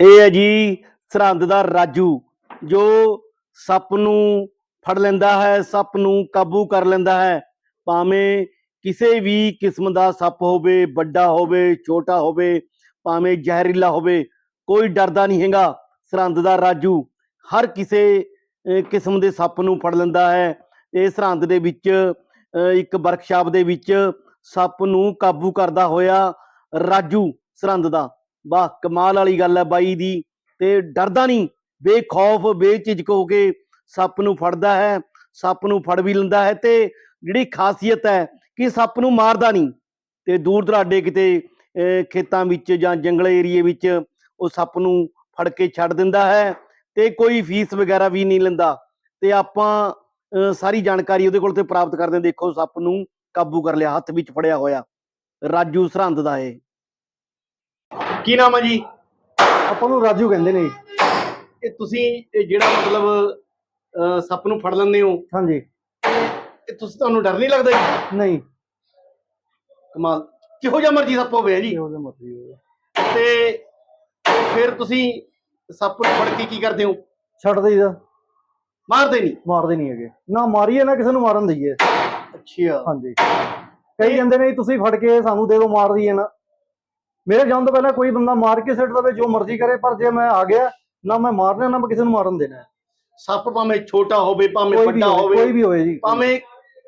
ਇਹ ਹੈ ਜੀ ਸਰਹੰਦ ਦਾ ਰਾਜੂ, ਜੋ ਸੱਪ ਨੂੰ ਫੜ ਲੈਂਦਾ ਹੈ, ਸੱਪ ਨੂੰ ਕਾਬੂ ਕਰ ਲੈਂਦਾ ਹੈ। ਭਾਵੇਂ ਕਿਸੇ ਵੀ ਕਿਸਮ ਦਾ ਸੱਪ ਹੋਵੇ, ਵੱਡਾ ਹੋਵੇ, ਛੋਟਾ ਹੋਵੇ, ਭਾਵੇਂ ਜ਼ਹਿਰੀਲਾ ਹੋਵੇ, ਕੋਈ ਡਰਦਾ ਨਹੀਂ ਹੈਗਾ। ਸਰਹੰਦ ਦਾ ਰਾਜੂ ਹਰ ਕਿਸੇ ਕਿਸਮ ਦੇ ਸੱਪ ਨੂੰ ਫੜ ਲੈਂਦਾ ਹੈ। ਇਹ ਸਰਹੰਦ ਦੇ ਵਿੱਚ ਇੱਕ ਵਰਕਸ਼ਾਪ ਦੇ ਵਿੱਚ ਸੱਪ ਨੂੰ ਕਾਬੂ ਕਰਦਾ ਹੋਇਆ ਰਾਜੂ ਸਰਹੰਦ ਦਾ। ਵਾਹ ਕਮਾਲ ਵਾਲੀ ਗੱਲ ਹੈ ਬਾਈ ਦੀ ਤੇ ਡਰਦਾ ਨਹੀਂ ਬੇਖੌਫ ਬੇਝਿਜਕ ਹੋ ਕੇ ਸੱਪ ਨੂੰ ਫੜਦਾ ਹੈ ਸੱਪ ਨੂੰ ਫੜ ਵੀ ਲੈਂਦਾ ਹੈ ਤੇ ਜਿਹੜੀ ਖਾਸੀਅਤ ਹੈ ਕਿ ਸੱਪ ਨੂੰ ਮਾਰਦਾ ਨਹੀਂ ਤੇ ਦੂਰ ਦਰਾਡੇ ਕਿਤੇ ਖੇਤਾਂ ਵਿੱਚ ਜਾਂ ਜੰਗਲ ਏਰੀਏ ਵਿੱਚ ਉਹ ਸੱਪ ਨੂੰ ਫੜ ਕੇ ਛੱਡ ਦਿੰਦਾ ਹੈ ਤੇ ਕੋਈ ਫੀਸ ਵਗੈਰਾ ਵੀ ਨਹੀਂ ਲੈਂਦਾ ਤੇ ਆਪਾਂ ਅਹ, ਸਾਰੀ ਜਾਣਕਾਰੀ ਉਹਦੇ ਕੋਲ ਤੇ ਪ੍ਰਾਪਤ ਕਰਦੇ ਹਾਂ। ਦੇਖੋ ਸੱਪ ਨੂੰ ਕਾਬੂ ਕਰ ਲਿਆ ਹੱਥ ਵਿੱਚ ਫੜਿਆ ਹੋਇਆ ਰਾਜੂ ਸਰਹੰਦ ਦਾ ਇਹ ਕੀ ਨਾਮ ਹੈ ਜੀ? ਆਪਾਂ ਨੂੰ ਰਾਜੂ ਕਹਿੰਦੇ ਨੇ ਜੀ। ਇਹ ਤੁਸੀਂ ਇਹ ਜਿਹੜਾ ਮਤਲਬ ਅਹ, ਸੱਪ ਨੂੰ ਫੜ ਲੈਂਦੇ ਹੋ। ਹਾਂਜੀ। ਇਹ ਤੁਸੀਂ ਤੁਹਾਨੂੰ ਡਰ ਨਹੀਂ ਲੱਗਦਾ ਜੀ? ਨਹੀਂ। ਕਮਾਲ। ਕਿਹੋ ਜਿਹਾ ਮਰਜ਼ੀ ਸੱਪ ਹੋਵੇ ਜੀ। ਇਹੋ ਜਿਹਾ ਮਰਜ਼ੀ ਹੋਵੇ। ਤੇ ਫਿਰ ਤੁਸੀਂ ਸੱਪ ਨੂੰ ਫੜ ਕੇ ਕੀ ਕਰਦੇ ਹੋ? ਛੱਡ ਦੇਈਦਾ ਮਾਰਦੇ ਨਹੀਂ? ਮਾਰਦੇ ਨਹੀਂ ਹੈਗੇ। ਨਾ ਮਾਰੀਏ ਨਾ ਕਿਸੇ ਨੂੰ ਮਾਰਨ ਦਈਏ। ਅੱਛਾ। ਹਾਂਜੀ। ਕਈ ਕਹਿੰਦੇ ਨੇ ਜੀ, ਤੁਸੀਂ ਫੜ ਕੇ ਸਾਨੂੰ ਦੇ ਦਿਓ ਮਾਰ ਦਈਏ ਨਾ। ਮੇਰੇ ਜਾਣ ਤੋਂ ਪਹਿਲਾਂ ਕੋਈ ਬੰਦਾ ਮਾਰ ਕੇ ਸਿੱਟ ਦਵੇ ਜੋ ਮਰਜ਼ੀ ਕਰੇ ਪਰ ਜੇ ਮੈਂ ਆ ਗਿਆ ਨਾ ਮੈਂ ਮਾਰਨਾ ਨਾ ਮੈਂ ਕਿਸੇ ਨੂੰ ਮਾਰਨ ਦੇਣਾ। ਸੱਪ ਭਾਵੇਂ ਛੋਟਾ ਹੋਵੇ ਭਾਵੇਂ ਕੋਈ ਵੀ ਵੱਡਾ ਹੋਵੇ ਕੋਈ ਹੋਵੇ ਵੀ ਹੋਏ ਜੀ। ਭਾਵੇਂ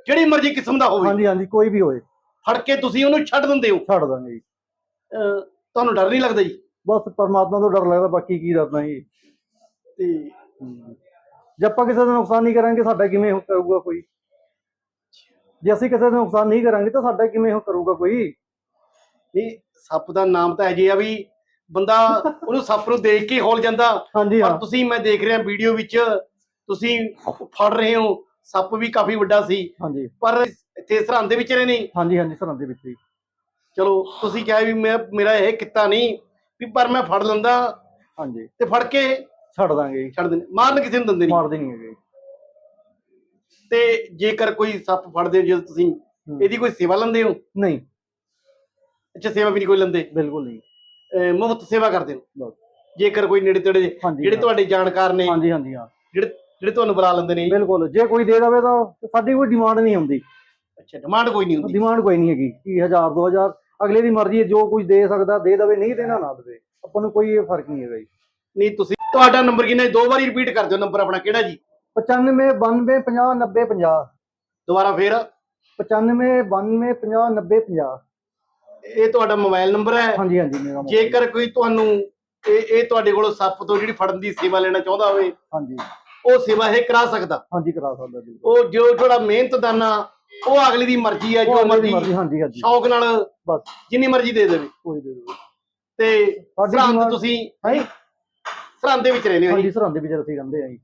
ਜਿਹੜੀ ਮਰਜ਼ੀ ਕਿਸਮ ਦਾ ਹੋਵੇ। ਹਾਂਜੀ ਹਾਂਜੀ ਕੋਈ ਵੀ ਹੋਏ ਫੜ ਕੇ ਤੁਸੀਂ ਉਹਨੂੰ ਛੱਡ ਦਿੰਦੇ ਹੋ। ਛੱਡ ਦਾਂਗੇ ਜੀ। ਅਹ, ਤੁਹਾਨੂੰ ਡਰ ਨਹੀਂ ਲੱਗਦਾ ਜੀ? ਬਸ ਪਰਮਾਤਮਾ ਤੋਂ ਡਰ ਲੱਗਦਾ ਬਾਕੀ ਕੀ ਡਰਨਾ ਜੀ। ਤੇ ਹਮ। ਜੇ ਆਪਾਂ ਕਿਸੇ ਦਾ ਨੁਕਸਾਨ ਨਹੀਂ ਕਰਾਂਗੇ ਸਾਡਾ ਕਿਵੇਂ ਉਹ ਕਰੂਗਾ ਕੋਈ? ਜੇ ਅਸੀਂ ਕਿਸੇ ਦਾ ਨੁਕਸਾਨ ਨਹੀਂ ਕਰਾਂਗੇ ਤਾਂ ਸਾਡਾ ਕਿਵੇਂ ਉਹ ਕਰੂਗਾ ਕੋਈ? ਨਹੀਂ ਸੱਪ ਦਾ ਨਾਮ ਤਾਂ ਅਜੇ ਆ ਵੀ ਬੰਦਾ ਉਹਨੂੰ ਸੱਪ ਨੂੰ ਦੇਖ ਕੇ ਹੌਲ ਜਾਂਦਾ। ਹਾਂਜੀ ਪਰ ਹਾਂ ਤੁਸੀਂ ਮੈਂ ਦੇਖ ਰਿਹਾ ਵੀਡੀਓ ਵਿੱਚ ਤੁਸੀਂ ਫੜ ਰਹੇ ਹੋ ਸੱਪ ਵੀ ਕਾਫੀ ਵੱਡਾ ਸੀ। ਹਾਂਜੀ। ਪਰ ਇੱਥੇ ਸਰਹੰਦ ਦੇ ਵਿੱਚ ਰਹੇ ਨਹੀਂ। ਹਾਂਜੀ ਹਾਂਜੀ ਸਰਹੰਦ ਦੇ ਵਿੱਚ ਹੀ। ਚਲੋ ਤੁਸੀਂ ਕਿਹਾ ਵੀ ਮੈਂ ਮੇਰਾ ਇਹ ਕਿੱਤਾ ਨਹੀਂ ਵੀ ਪਰ ਮੈਂ ਫੜ ਲੈਂਦਾ ਹਾਂਜੀ। ਤੇ ਫੜ ਕੇ ਛੱਡ ਦਾਂਗੇ ਜੀ। ਛੱਡ ਦਿੰਦੇ ਮਾਰਨ ਕਿਸੇ ਨੂੰ ਦਿੰਦੇ ਨਹੀਂ। ਮਾਰਦੇ ਨਹੀਂ ਹੈਗੇ ਤੇ ਜੇਕਰ ਕੋਈ ਸੱਪ ਫੜਦੇ ਹੋ ਜਦੋਂ ਤੁਸੀਂ। ਇਹਦੀ ਕੋਈ ਸੇਵਾ ਲੈਂਦੇ ਹੋ? ਨਹੀਂ। ਅੱਛਾ ਸੇਵਾ ਵੀ ਨਹੀਂ ਕੋਈ ਲੈਂਦੇ? ਬਿਲਕੁਲ ਨਹੀਂ। ਮੁਫਤ ਸੇਵਾ ਕਰਦੇ ਹੋ ਬਸ। ਜੇਕਰ ਕੋਈ ਨੇੜੇ ਤੇੜੇ ਹਾਂਜੀ ਜਿਹੜੇ। ਤੁਹਾਡੇ ਜਾਣਕਾਰ ਨੇ ਹਾਂਜੀ ਹਾਂਜੀ ਹਾਂ। ਜਿਹੜੇ ਜਿਹੜੇ ਤੁਹਾਨੂੰ ਬੁਲਾ ਲੈਂਦੇ ਨੇ ਬਿਲਕੁਲ। ਜੇ ਕੋਈ ਦੇ ਦੇਵੇ ਤਾਂ ਸਾਡੀ ਕੋਈ ਡਿਮਾਂਡ ਨਹੀਂ ਹੁੰਦੀ। ਅੱਛਾ ਡਿਮਾਂਡ ਕੋਈ ਨਹੀਂ ਹੁੰਦੀ? ਡਿਮਾਂਡ ਕੋਈ ਨਹੀਂ ਹੈਗੀ। ਕਿ 1000 2000 ਅਗਲੇ ਦੀ ਮਰਜ਼ੀ ਹੈ ਜੋ ਕੁਝ ਦੇ ਸਕਦਾ ਦੇ ਦੇਵੇ ਨਹੀਂ ਦੇਣਾ ਨਾ ਦੇਵੇ। ਆਪਾਂ ਨੂੰ ਕੋਈ ਇਹ ਫ਼ਰਕ ਨਹੀਂ ਹੈਗਾ ਜੀ। ਨਹੀਂ ਤੁਸੀਂ ਤੁਹਾਡਾ ਨੰਬਰ ਕਿੰਨਾ? ਦੋ ਵਾਰੀ ਰਿਪੀਟ ਕਰ ਦਿਓ ਨੰਬਰ ਆਪਣਾ ਕਿਹੜਾ ਜੀ? 95 92 50 90 50 ਦੁਬਾਰਾ ਫੇਰ? 95 92 50 90 50 ਇਹ ਤੁਹਾਡਾ ਮੋਬਾਈਲ ਨੰਬਰ ਹੈ? ਹਾਂਜੀ ਹਾਂਜੀ ਮੇਰਾ। ਜੇਕਰ ਕੋਈ ਤੁਹਾਨੂੰ ਇਹ ਇਹ ਤੁਹਾਡੇ ਕੋਲੋਂ ਸੱਪ ਤੋਂ ਜਿਹੜੀ ਫੜਨ ਦੀ ਸੇਵਾ ਲੈਣਾ ਚਾਹੁੰਦਾ ਹੋਵੇ ਹਾਂਜੀ। ਉਹ ਸੇਵਾ ਇਹ ਕਰਾ ਸਕਦਾ। ਹਾਂਜੀ ਕਰਾ ਸਕਦਾ ਜੀ ਉਹ ਜੋ ਥੋੜਾ ਮਿਹਨਤਦਾਨਾ ਉਹ ਅਗਲੇ ਦੀ ਮਰਜ਼ੀ ਹੈ ਜੋ ਮਰਜ਼ੀ ਮਰਜ਼ੀ ਹਾਂਜੀ ਹਾਂਜੀ। ਸ਼ੌਕ ਨਾਲ ਬਸ। ਜਿੰਨੀ ਮਰਜ਼ੀ ਦੇ ਦੇਵੇ। ਕੋਈ ਦੇ ਦਿਓ ਤੇ ਸਾਡੀ ਸਰਹੰਦ demand- ਤੁਸੀਂ ਹਾਂਜੀ ਸਰਹੰਦ ਦੇ ਵਿੱਚ ਰਹਿੰਦੇ ਹੋ ਜੀ। ਹਾਂਜੀ ਸਰਹੰਦ ਦੇ ਵਿੱਚ ਅਸੀਂ ਰਹਿੰਦੇ ਆ ਜੀ।